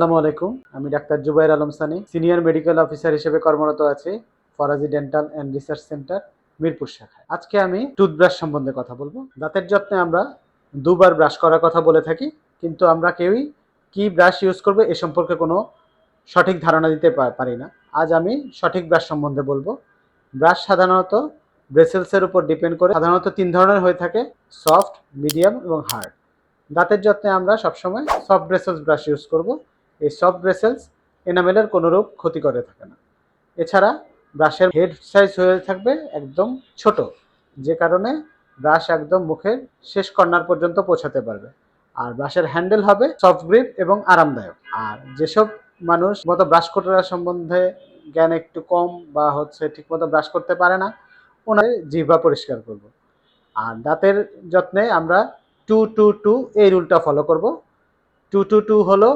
আসসালামু আলাইকুম। আমি doctor Zubair Alam Sunny, senior medical officer হিসেবে কর্মরত আছি, Faraji dental and research centre, Mirpur শাখায়। আজকে আমি টুথব্রাশ সম্বন্ধে কথা বলব। দাঁতের যত্নে আমরা দুবার ব্রাশ করার কথা বলে থাকি, কিন্তু আমরা কেউই কি ব্রাশ ইউজ করব এ সম্পর্কে কোনো সঠিক ধারণা দিতে পারি না। আজ আমি সঠিক ব্রাশ সম্বন্ধে বলব। ব্রাশ সাধারণত ব্রেসেলসের উপর ডিপেন্ড করে, সাধারণত তিন ধরনের হয়ে থাকে, সফট, মিডিয়াম এবং হার্ড। দাঁতের যত্নে আমরা সবসময় সফট ব্রেসেলস ব্রাশ ইউজ করব। এই সফট ব্রেসেলস এনামেলের কোনো রূপ ক্ষতি করে থাকে না। এছাড়া ব্রাশের হেড সাইজ হয়ে থাকবে একদম ছোট, যে কারণে ব্রাশ একদম মুখের শেষ কর্নার পর্যন্ত পৌঁছাতে পারবে। আর ব্রাশের হ্যান্ডেল হবে সফট গ্রিপ এবং আরামদায়ক। আর যেসব মানুষ মতো ব্রাশ করার সম্বন্ধে জ্ঞান একটু কম বা হচ্ছে ঠিকমতো ব্রাশ করতে পারে না ওনার জিহ্বা পরিষ্কার করব। আর দাঁতের যত্নে আমরা টু টু টু এই রুলটা ফলো করব। টু টু টু হলো